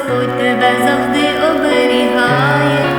Господь тебе завжди оберігає.